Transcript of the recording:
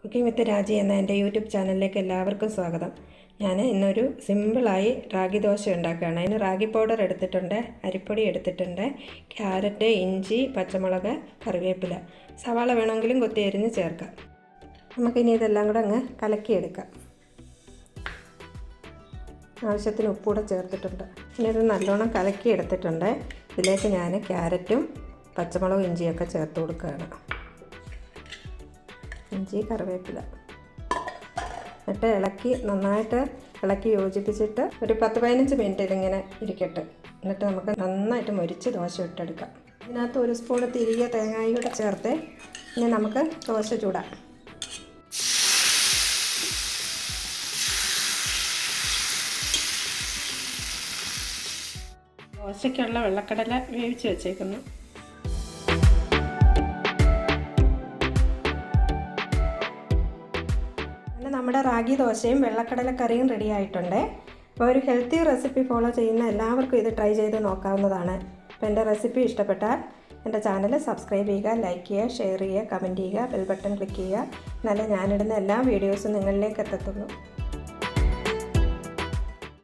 Cooking വിത്ത് രാജി എന്ന എന്റെ യൂട്യൂബ് ചാനലിലേക്ക് എല്ലാവർക്കും സ്വാഗതം. ഞാൻ ഇന്നൊരു സിമ്പിളായി റാഗി ദോശ ഉണ്ടാക്കുകയാണ്. അതിന് റാഗി പൗഡർ എടുത്തിട്ടുണ്ട് അരിപ്പൊടി എടുത്തിട്ടുണ്ട് ക്യാരറ്റ് ഇഞ്ചി പച്ചമുളക് കറിവേപ്പില. സവാള വേണമെങ്കിലും കൊത്തി അരിഞ്ഞ് ചേർക്കാം. നമുക്കിനി ഇതെല്ലാം കൂടെ അങ്ങ് കലക്കിയെടുക്കാം. ആവശ്യത്തിന് ഉപ്പൂടെ ചേർത്തിട്ടുണ്ട്. ഇനി ഇത് നല്ലോണം കലക്കി എടുത്തിട്ടുണ്ട് ഇതിലേക്ക് ഞാൻ ക്യാരറ്റും പച്ചമുളകും ഇഞ്ചിയൊക്കെ ചേർത്ത് കൊടുക്കുകയാണ്. ഇഞ്ചി കറിവേപ്പില. എന്നിട്ട് ഇളക്കി നന്നായിട്ട് ഇളക്കി യോജിപ്പിച്ചിട്ട് ഒരു പത്ത് പതിനഞ്ച് മിനിറ്റ് ഇതിങ്ങനെ ഇരിക്കട്ടെ. എന്നിട്ട് നമുക്ക് നന്നായിട്ട് മൊരിച്ച് ദോശ ഇട്ടെടുക്കാം. ഇതിനകത്ത് ഒരു സ്പൂൺ തിരികെ തേങ്ങായും കൂടെ ചേർത്ത് ഇനി നമുക്ക് ദോശ ചൂടാം ദോശയ്ക്കുള്ള വെള്ളക്കടല വേവിച്ച് വെച്ചേക്കുന്നു. അങ്ങനെ നമ്മുടെ റാഗി ദോശയും വെള്ളക്കടലക്കറിയും റെഡി ആയിട്ടുണ്ട്. അപ്പോൾ ഒരു ഹെൽത്തി റെസിപ്പി ഫോളോ ചെയ്യുന്ന എല്ലാവർക്കും ഇത് ട്രൈ ചെയ്ത് നോക്കാവുന്നതാണ്. അപ്പോൾ എന്റെ റെസിപ്പി ഇഷ്ടപ്പെട്ടാൽ എന്റെ ചാനൽ സബ്സ്ക്രൈബ് ചെയ്യുക ലൈക്ക് ചെയ്യുക ഷെയർ ചെയ്യുക കമന്റ് ചെയ്യുക ബെൽ ബട്ടൺ ക്ലിക്ക് ചെയ്യുക. എന്നാലേ ഞാനിടുന്ന എല്ലാ വീഡിയോസും നിങ്ങളിലേക്ക് എത്തത്തുള്ളൂ.